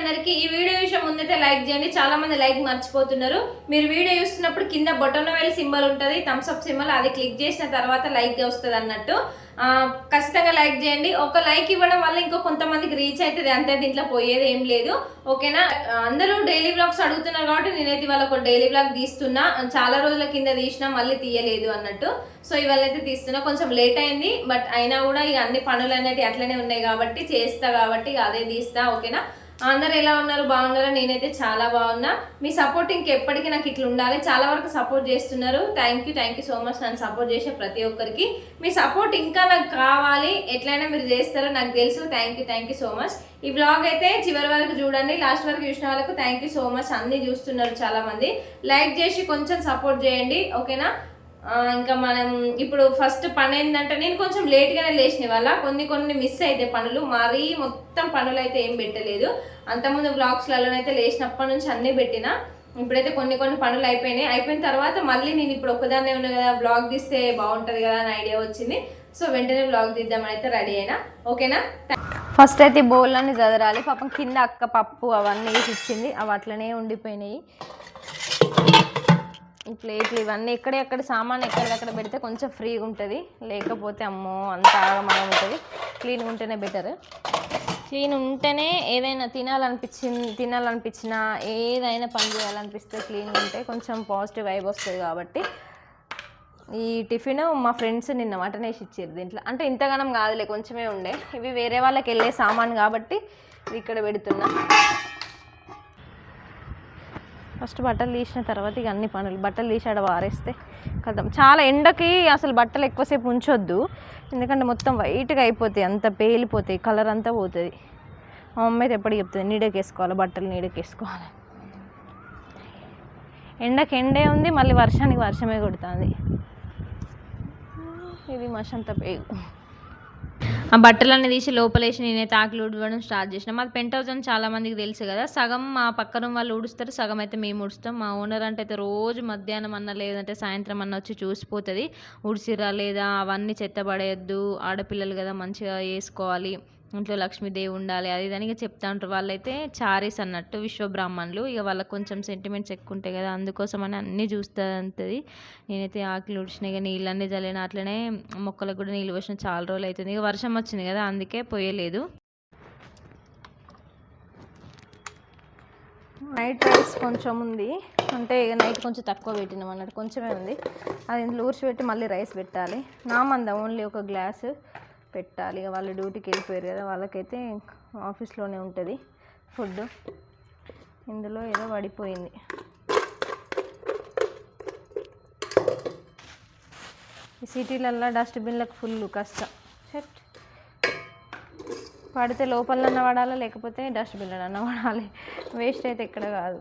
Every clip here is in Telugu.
అందరికీ ఈ వీడియో విషయం ముందైతే లైక్ చేయండి. చాలా మంది లైక్ మర్చిపోతున్నారు. మీరు వీడియో చూస్తున్నప్పుడు కింద బొటన్ వేల్ సింబల్ ఉంటుంది. థమ్స్ అప్ సింబల్ అది క్లిక్ చేసిన తర్వాత లైక్ వస్తుంది అన్నట్టు. ఖచ్చితంగా లైక్ చేయండి. ఒక లైక్ ఇవ్వడం వల్ల ఇంకో కొంతమందికి రీచ్ అవుతుంది అంతే దీంట్లో పోయేది ఏం లేదు. ఓకేనా? అందరూ డైలీ బ్లాగ్స్ అడుగుతున్నారు కాబట్టి నేనైతే ఇవాళ ఒక డైలీ బ్లాగ్ తీస్తున్నా. చాలా రోజుల కింద తీసినా మళ్ళీ తీయలేదు అన్నట్టు. సో ఇవాళ అయితే తీస్తున్నా. కొంచెం లేట్ అయింది. బట్ అయినా కూడా ఇక అన్ని పనులు అనేవి అట్లనే ఉన్నాయి కాబట్టి చేస్తా కాబట్టి ఇక అదే తీస్తా. ఓకేనా? అందరు ఎలా ఉన్నారు? బాగున్నారా? నేనైతే చాలా బాగున్నా. మీ సపోర్ట్ ఇంకెప్పటికీ నాకు ఇట్లా ఉండాలి. చాలా వరకు సపోర్ట్ చేస్తున్నారు. Thank you thank you so much నన్ను సపోర్ట్ చేసే ప్రతి ఒక్కరికి. మీ సపోర్ట్ ఇంకా నాకు కావాలి. ఎట్లయినా మీరు చేస్తారో నాకు తెలుసు. Thank you thank you so much ఈ బ్లాగ్ అయితే చివరి వరకు చూడండి. లాస్ట్ వరకు చూసిన వాళ్ళకు థ్యాంక్ యూ సో మచ్ అన్ని చూస్తున్నారు చాలా మంది లైక్ చేసి కొంచెం సపోర్ట్ చేయండి. ఓకేనా ఇంకా మనం ఇప్పుడు ఫస్ట్ పని ఏంటంటే నేను కొంచెం లేట్గానే లేచిన వల్ల కొన్ని కొన్ని మిస్ అయితే పనులు మరీ మొత్తం పనులు అయితే ఏం పెట్టలేదు. అంతకుముందు బ్లాగ్స్లలోనైతే లేచినప్పటి నుంచి అన్నీ పెట్టిన. ఇప్పుడైతే కొన్ని కొన్ని పనులు అయిపోయినాయి. అయిపోయిన తర్వాత మళ్ళీ నేను ఇప్పుడు ఒక్కదాన్నే ఉన్నా కదా బ్లాగ్ తీస్తే బాగుంటుంది కదా అని ఐడియా వచ్చింది. సో వెంటనే బ్లాగ్ తీద్దామని అయితే రెడీ అయినా. ఓకేనా? ఫస్ట్ అయితే బౌల్ చదరాలి. పాపం కింద అక్క పప్పు అవన్నీ వేసి ఇచ్చింది. అవి అట్లనే ఉండిపోయినాయి. ప్లేట్లు ఇవన్నీ ఎక్కడెక్కడ సామాన్ ఎక్కడెక్కడ పెడితే కొంచెం ఫ్రీగా ఉంటుంది. లేకపోతే అమ్మో అంత ఆగమనం ఉంటుంది. క్లీన్గా ఉంటేనే బెటర్ క్లీన్ ఉంటేనే ఏదైనా తినాలనిపించింది తినాలనిపించినా ఏదైనా పని చేయాలనిపిస్తే క్లీన్గా ఉంటే కొంచెం పాజిటివ్ వైబ్ వస్తుంది కాబట్టి. ఈ టిఫిన్ మా ఫ్రెండ్స్ నిన్న మటన్ వేసి ఇచ్చారు దీంట్లో. అంటే ఇంతగానం కాదులే కొంచెమే ఉండే. ఇవి వేరే వాళ్ళకి వెళ్ళే సామాన్ కాబట్టి ఇక్కడ పెడుతున్నా. ఫస్ట్ బట్టలు తీసిన తర్వాత ఇక అన్ని పనులు. బట్టలు తీసి ఆడ వారేస్తే కదా చాలా ఎండకి అసలు బట్టలు ఎక్కువసేపు ఉంచొద్దు. ఎందుకంటే మొత్తం వైట్గా అయిపోతాయి. అంత పేలిపోతాయి. కలర్ అంతా పోతుంది. మా మమ్మీ అయితే ఎప్పటికి చెప్తుంది నీడకేసుకోవాలి. బట్టలు నీడకేసుకోవాలి. ఎండకి ఎండే ఉంది మళ్ళీ వర్షానికి వర్షమే కొడుతుంది. ఇది మషంత పేగు. ఆ బట్టలన్నీ తీసి లోపలేసి నేనైతే ఆకులు ఊడవడం స్టార్ట్ చేసిన. మాది పెంట్ హౌస్ అని చాలా మందికి తెలుసు కదా. సగం మా పక్కన వాళ్ళు ఊడుస్తారు సగం అయితే మేము ఊడుస్తాం. మా ఓనర్ అంటే అయితే రోజు మధ్యాహ్నం అన్న లేదంటే సాయంత్రం అన్న వచ్చి చూసిపోతుంది. ఊడిసిరా లేదా అవన్నీ చెత్త పడేయద్దు. ఆడపిల్లలు కదా మంచిగా వేసుకోవాలి. ఇంట్లో లక్ష్మీదేవి ఉండాలి అది ఇది అని ఇక చెప్తా ఉంటారు. వాళ్ళైతే చారీస్ అన్నట్టు విశ్వబ్రాహ్మణులు. ఇక వాళ్ళకి కొంచెం సెంటిమెంట్స్ ఎక్కువ ఉంటాయి కదా అందుకోసం అని అన్నీ చూస్తుంది నేనైతే ఆకులు ఉడిచినాయి కానీ నీళ్ళన్నీ చల్లిన అట్లనే మొక్కలకు కూడా నీళ్ళు పోసిన చాలా రోజులు అవుతుంది ఇక వర్షం వచ్చింది కదా అందుకే పోయలేదు. నైట్ రైస్ కొంచెం ఉంది. అంటే ఇక నైట్ కొంచెం తక్కువ పెట్టినాం అన్నట్టు కొంచెమే ఉంది. అది ఇందులో ఊర్చి పెట్టి మళ్ళీ రైస్ పెట్టాలి. నా మంద ఓన్లీ ఒక గ్లాసు పెట్టాలి. ఇక వాళ్ళు డ్యూటీకి వెళ్ళిపోయారు కదా వాళ్ళకైతే ఆఫీస్లోనే ఉంటుంది ఫుడ్. ఇందులో ఏదో పడిపోయింది. ఈ సిటీలల్లో డస్ట్బిన్లకు ఫుల్ కష్టం. షట్. పడితే లోపలన్నా పడాలి లేకపోతే డస్ట్బిన్లన్నా పడాలి. వేస్ట్ అయితే ఎక్కడ కాదు.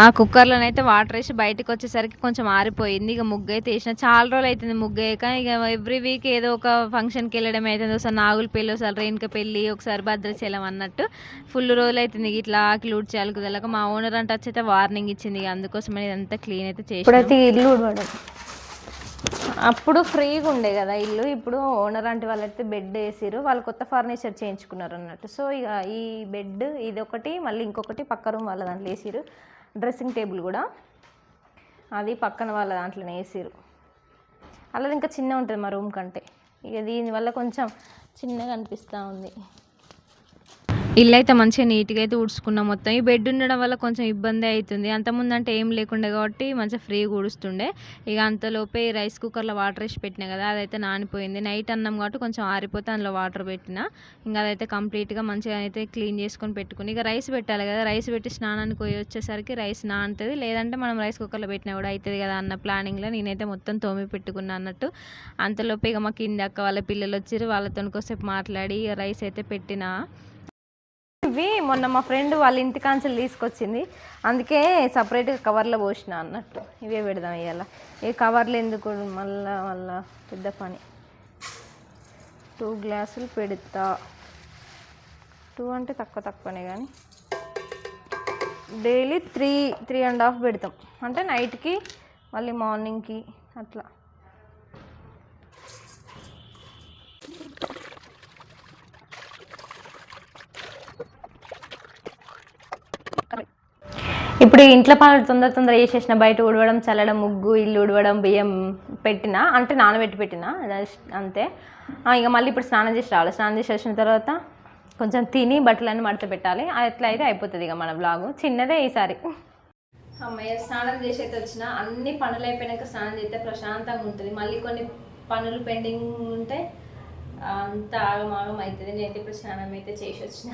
ఆ కుక్కర్లోనైతే వాటర్ వేసి బయటకు వచ్చేసరికి కొంచెం ఆరిపోయింది. ఇక ముగ్గు అయితే వేసిన. చాలా రోజులు అవుతుంది ముగ్గు వేయక. ఇక ఎవ్రీ వీక్ ఏదో ఒక ఫంక్షన్కి వెళ్ళడం అవుతుంది ఒకసారి నాగుల పెళ్ళి ఒకసారి రేణుక పెళ్ళి ఒకసారి భద్రాచలం అన్నట్టు ఫుల్ రోజులు అవుతుంది ఇట్లా ఆకిలు చేయాలి కుదలక మా ఓనర్ అంటే వచ్చి అయితే వార్నింగ్ ఇచ్చింది. ఇక అందుకోసమే ఇదంతా క్లీన్ అయితే చేసి ఇప్పుడైతే ఇల్లు అప్పుడు ఫ్రీగా ఉండే కదా ఇల్లు. ఇప్పుడు ఓనర్ అంటే వాళ్ళైతే బెడ్ వేసిరు వాళ్ళు కొత్త ఫర్నిచర్ చేయించుకున్నారు అన్నట్టు. సో ఇక ఈ బెడ్ ఇది ఒకటి మళ్ళీ ఇంకొకటి పక్క రూమ్ వాళ్ళ దాంట్లో వేసిరు డ్రెస్సింగ్ టేబుల్ కూడా. అది పక్కన వాళ్ళ దాంట్లోనే వేసారు అలాది ఇంకా చిన్న ఉంటుంది మా రూమ్ కంటే. ఇక దీనివల్ల కొంచెం చిన్నగా అనిపిస్తూ ఉంది. ఇల్లు అయితే మంచిగా నీట్గా అయితే ఊడ్చుకున్నాం. మొత్తం ఈ బెడ్ ఉండడం వల్ల కొంచెం ఇబ్బంది అవుతుంది అంతకుముందు అంటే ఏం లేకుండే కాబట్టి మంచిగా ఫ్రీగా ఊడుస్తుండే. ఇక అంతలోపే రైస్ కుక్కర్లో వాటర్ వేసి పెట్టినా కదా అదైతే నానిపోయింది. నైట్ అన్నం కాబట్టి కొంచెం ఆరిపోతే అందులో వాటర్ పెట్టిన. ఇంకా అదైతే కంప్లీట్గా మంచిగా అయితే క్లీన్ చేసుకొని పెట్టుకుని ఇక రైస్ పెట్టాలి కదా రైస్ పెట్టి స్నానానికి పోయి వచ్చేసరికి రైస్ నానుతుంది. లేదంటే మనం రైస్ కుక్కర్లో పెట్టినా కూడా అవుతుంది కదా అన్న ప్లానింగ్లో నేనైతే మొత్తం తోమి పెట్టుకున్నా అన్నట్టు. అంతలోపే ఇక మా కింద అక్క వాళ్ళ పిల్లలు వచ్చారు. వాళ్ళతో కొద్దిసేపు మాట్లాడి ఇక రైస్ అయితే పెట్టిన. ఇవి మొన్న మా ఫ్రెండ్ వాళ్ళ ఇంటి కాంచెలు తీసుకొచ్చింది. అందుకే సపరేట్గా కవర్లో పోసిన అన్నట్టు. ఇవే పెడదాం ఇవాళ ఈ కవర్లు ఎందుకు మళ్ళా మళ్ళా పెద్ద పని. టూ గ్లాసులు పెడతా. టూ అంటే తక్కువ తక్కువనే కానీ. Daily three three and half పెడతాం. అంటే నైట్కి మళ్ళీ మార్నింగ్కి అట్లా. ఇప్పుడు ఇంట్లో పనులు తొందర తొందర చేసేసిన బయట ఉడవడం చల్లడం ముగ్గు ఇల్లు ఉడవడం బియ్యం పెట్టిన అంటే నానబెట్టి పెట్టిన అంతే. ఇక మళ్ళీ ఇప్పుడు స్నానం చేసి రావాలి. స్నానం చేసి వచ్చిన తర్వాత కొంచెం తిని బట్టలన్నీ మడత పెట్టాలి. అట్లా అయితే అయిపోతుంది ఇక మన బ్లాగు చిన్నదే ఈసారి. అమ్మాయి స్నానం చేసి అయితే వచ్చిన అన్ని పనులు అయిపోయినాక స్నానం చేస్తే ప్రశాంతంగా ఉంటుంది. మళ్ళీ కొన్ని పనులు పెండింగ్ ఉంటే అంత ఆగమాగం అవుతుంది నేనైతే ఇప్పుడు స్నానం అయితే చేసి వచ్చిన.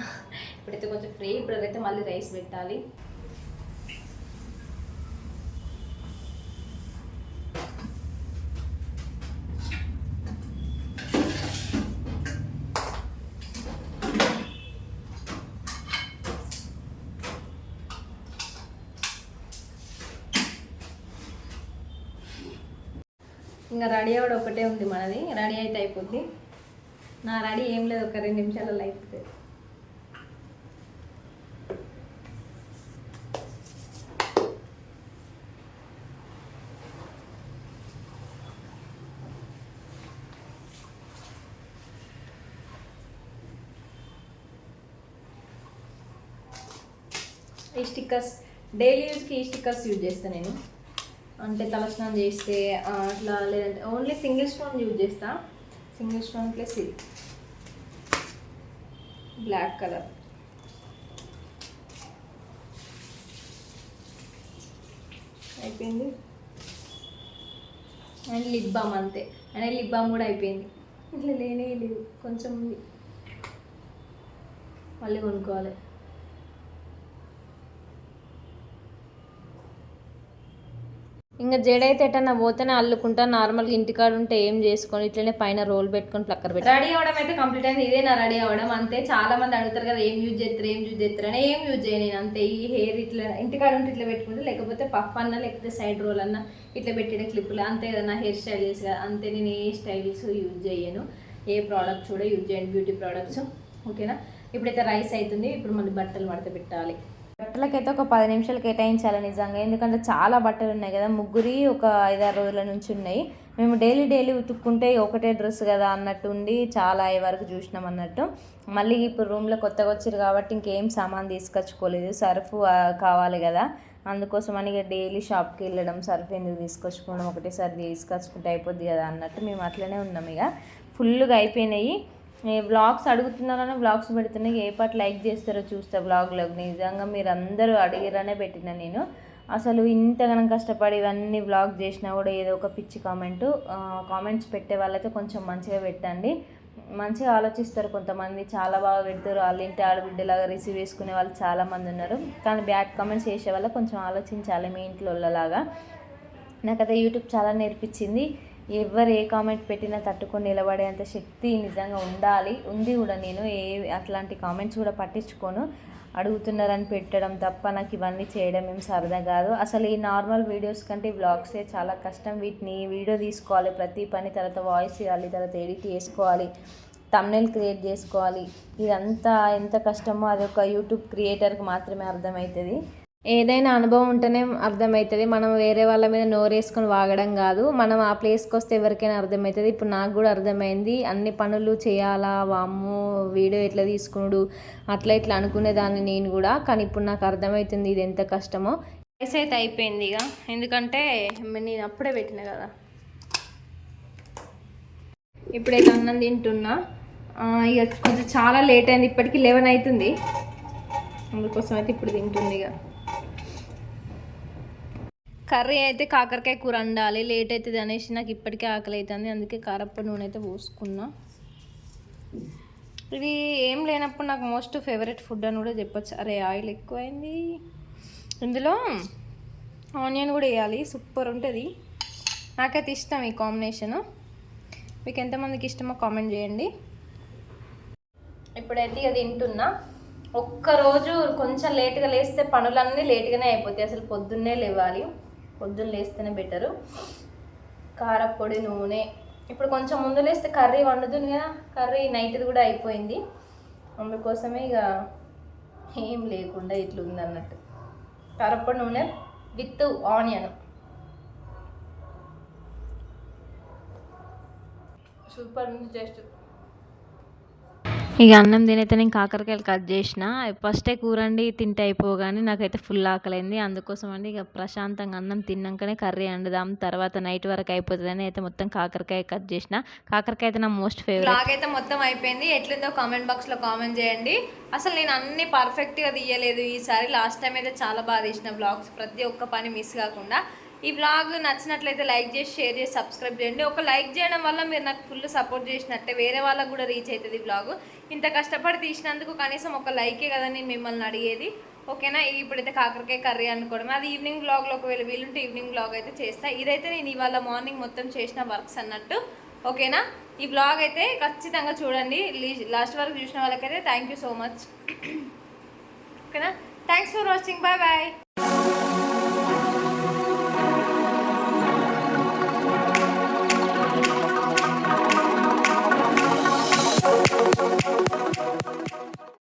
ఇప్పుడైతే కొంచెం ఫ్రీ ఇప్పుడైతే మళ్ళీ రైస్ పెట్టాలి. ఇంకా రెడీ అవ్వడం ఒకటే ఉంది మనది. రెడీ అయితే అయిపోద్ది. నా రెడీ ఏం లేదు ఒక రెండు నిమిషాలలో అయిపోతుంది ఈ స్టిక్కర్స్ డైలీ యూస్కి ఈ స్టిక్కర్స్ యూజ్ చేస్తాను నేను. అంటే తలస్నానం చేస్తే అట్లా లేదంటే ఓన్లీ సింగిల్ స్టోన్ యూజ్ చేస్తా. సింగిల్ స్టోన్ ప్లస్ ఇది బ్లాక్ కలర్ అయిపోయింది? అండ్ లిప్ బామ్ అంతే. అండ్ లిప్ బామ్ కూడా అయిపోయింది. ఇట్లా లేనే లేవు. కొంచెం ఉంది. మళ్ళీ కొనుక్కోవాలి. ఇంకా జడైతే ఎటన్నా పోతేనే అల్లుకుంటా నార్మల్గా ఇంటికాడ ఉంటే ఏం చేసుకొని ఇట్లనే పైన రోల్ పెట్టుకొని ప్లక్కర్ పెట్టి రెడీ అవ్వడం అయితే కంప్లీట్ అయింది. ఇదే నా రెడీ అవ్వడం. అంతే చాలా మంది అడుగుతారు కదా ఏం యూజ్ చేస్తారు ఏం యూజ్ చేస్తారు అని. ఏం యూజ్ చేయను నేను అంతే. ఈ హెయిర్ ఇట్లా ఇంటికాడ ఉంటే ఇట్లా పెట్టుకుంటే లేకపోతే పఫ్ అన్న లేకపోతే సైడ్ రోల్ అన్న ఇట్లా పెట్టిన క్లిప్పులు. అంతే కదా నా హెయిర్ స్టైల్ చేసి కదా. అంతే నేను ఏ స్టైల్స్ యూజ్ చేయను. ఏ ప్రోడక్ట్స్ కూడా యూజ్ చేయండి బ్యూటీ ప్రోడక్ట్స్. ఓకేనా? ఇప్పుడైతే రైస్ అవుతుంది ఇప్పుడు మళ్ళీ బట్టలు మడత పెట్టాలి. బట్టలకైతే ఒక పది నిమిషాలు కేటాయించాలి నిజంగా. ఎందుకంటే చాలా బట్టలు ఉన్నాయి కదా ముగ్గురి ఒక ఐదారు రోజుల నుంచి ఉన్నాయి. మేము డైలీ డైలీ ఉతుక్కుంటే ఒకటే డ్రెస్ కదా అన్నట్టు ఉండి చాలా అయ్యే వరకు చూసినాం అన్నట్టు. మళ్ళీ ఇప్పుడు రూమ్లో కొత్తగా వచ్చారు కాబట్టి ఇంకేం సామాన్ తీసుకొచ్చుకోలేదు. సర్ఫ్ కావాలి కదా. అందుకోసం అని ఇక డైలీ షాప్కి వెళ్ళడం సర్ఫ్ ఎందుకు తీసుకొచ్చుకోవడం ఒకటేసారి తీసుకొచ్చుకుంటే అయిపోద్ది కదా అన్నట్టు మేము అట్లనే ఉన్నాం ఇక. ఫుల్గా అయిపోయినాయి. వ్లాగ్స్ అడుగుతున్నారని వ్లాగ్స్ పెడుతున్నాయి ఏ పాట లైక్ చేస్తారో చూస్తా బ్లాగ్లో నిజంగా మీరు అందరూ అడిగిరనే పెట్టిన నేను. అసలు ఇంతగానం కష్టపడి ఇవన్నీ బ్లాగ్ చేసినా కూడా ఏదో ఒక పిచ్చి కామెంట్ కామెంట్స్ పెట్టే వాళ్ళైతే కొంచెం మంచిగా పెట్టండి. మంచిగా ఆలోచిస్తారు కొంతమంది చాలా బాగా పెడతారు. వాళ్ళ ఇంటి ఆడబిడ్డలాగా రిసీవ్ చేసుకునే వాళ్ళు చాలామంది ఉన్నారు. కానీ బ్యాడ్ కామెంట్స్ చేసే వాళ్ళ కొంచెం ఆలోచించాలి మీ ఇంట్లో వాళ్ళలాగా. నాకైతే యూట్యూబ్ చాలా నేర్పించింది. ఎవరు ఏ కామెంట్ పెట్టినా తట్టుకొని నిలబడేంత శక్తి నిజంగా ఉండాలి. ఉంది కూడా నేను ఏ అట్లాంటి కామెంట్స్ కూడా పట్టించుకోను. అడుగుతున్నారని పెట్టడం తప్ప నాకు ఇవన్నీ చేయడం ఏం సరదా కాదు. అసలు ఈ నార్మల్ వీడియోస్ కంటే బ్లాగ్సే చాలా కష్టం. వీటిని వీడియో తీసుకోవాలి. ప్రతి పని తర్వాత వాయిస్ ఇవ్వాలి తర్వాత ఎడిట్ చేసుకోవాలి తమ్నెల్ క్రియేట్ చేసుకోవాలి. ఇదంతా ఎంత కష్టమో అది ఒక యూట్యూబ్ క్రియేటర్కి మాత్రమే అర్థమవుతుంది. ఏదైనా అనుభవం ఉంటేనే అర్థమవుతుంది. మనం వేరే వాళ్ళ మీద నోరేసుకొని వాగడం కాదు. మనం ఆ ప్లేస్కి వస్తే ఎవరికైనా అర్థమవుతుంది. ఇప్పుడు నాకు కూడా అర్థమైంది. అన్ని పనులు చేయాలా? వామ్మో వీడియో ఎట్లా తీసుకున్నాడు అట్లా ఇట్లా అనుకునేదాన్ని నేను కూడా. కానీ ఇప్పుడు నాకు అర్థమవుతుంది ఇది ఎంత కష్టమో. రైస్ అయితే అయిపోయింది ఇక. ఎందుకంటే నేను అప్పుడే పెట్టిన కదా. ఇప్పుడైతే అన్నం తింటున్నా. ఇక కొంచెం చాలా లేట్ అయింది. ఇప్పటికీ లెవెన్ అవుతుంది. అందుకోసం అయితే ఇప్పుడు తింటుంది ఇక. కర్రీ అయితే కాకరకాయ కూర వండాలి లేట్ అవుతుంది అనేసి నాకు ఇప్పటికే ఆకలి అవుతుంది అందుకే కారప్పటి నూనె అయితే పోసుకున్నా. ఇది ఏం లేనప్పుడు నాకు మోస్ట్ ఫేవరెట్ ఫుడ్ అని కూడా చెప్పొచ్చు. అరే ఆయిల్ ఎక్కువైంది. ఇందులో ఆనియన్ కూడా వేయాలి. సూపర్ ఉంటుంది. నాకైతే ఇష్టం ఈ కాంబినేషను. మీకు ఎంతమందికి ఇష్టమో కామెంట్ చేయండి. ఇప్పుడైతే ఇక తింటున్నా. ఒక్కరోజు కొంచెం లేట్గా లేస్తే పనులన్నీ లేట్గానే అయిపోతాయి. అసలు పొద్దున్నే లేవాలి. పొద్దున్న లేస్తేనే బెటరు. కారపొడి నూనె. ఇప్పుడు కొంచెం ముందు లేస్తే కర్రీ వండుతుంది కదా కర్రీ నైట్ది కూడా అయిపోయింది. అందుకోసమే ఇక ఏం లేకుండా ఇట్లా ఉంది అన్నట్టు. కారపొడి నూనె విత్ ఆనియన్. సూపర్ ఉంది ఇక అన్నం తినైతే నేను కాకరకాయలు కట్ చేసిన. ఫస్టే కూరండి తింటే అయిపోగానే నాకైతే ఫుల్ ఆకలింది. అందుకోసం అండి ఇక ప్రశాంతంగా అన్నం తిన్నాకనే కర్రీ వండుదాం. తర్వాత నైట్ వరకు అయిపోతుందని అయితే మొత్తం కాకరకాయ కట్ చేసిన. కాకరకాయ అయితే నా మోస్ట్ ఫేవరెట్. బ్లాగ్ అయితే మొత్తం అయిపోయింది. ఎట్లుందో కామెంట్ బాక్స్లో కామెంట్ చేయండి. అసలు నేను అన్ని పర్ఫెక్ట్గా తీయలేదు ఈసారి. లాస్ట్ టైం అయితే చాలా బాగా తీసిన బ్లాగ్స్ ప్రతి ఒక్క పని మిస్ కాకుండా. ఈ బ్లాగ్ నచ్చినట్లయితే లైక్ చేసి షేర్ చేసి సబ్స్క్రైబ్ చేయండి. ఒక లైక్ చేయడం వల్ల మీరు నాకు ఫుల్ సపోర్ట్ చేసినట్టే. వేరే వాళ్ళకు కూడా రీచ్ అవుతుంది ఈ బ్లాగ్ ఇంత కష్టపడి తీసినందుకు కనీసం ఒక లైకే కదా నేను మిమ్మల్ని అడిగేది. ఓకేనా? ఇప్పుడైతే కాకరకాయ కర్రీ అనుకోవడం. అది ఈవినింగ్ బ్లాగ్లో ఒకవేళ వీలుంటే ఈవినింగ్ బ్లాగ్ అయితే చేస్తా. ఇదైతే నేను ఇవాళ మార్నింగ్ మొత్తం చేసిన వర్క్స్ అన్నట్టు. ఓకేనా? ఈ బ్లాగ్ అయితే ఖచ్చితంగా చూడండి. లాస్ట్ వరకు చూసిన వాళ్ళకైతే థ్యాంక్ యూ సో మచ్ ఓకేనా? Thanks for watching bye bye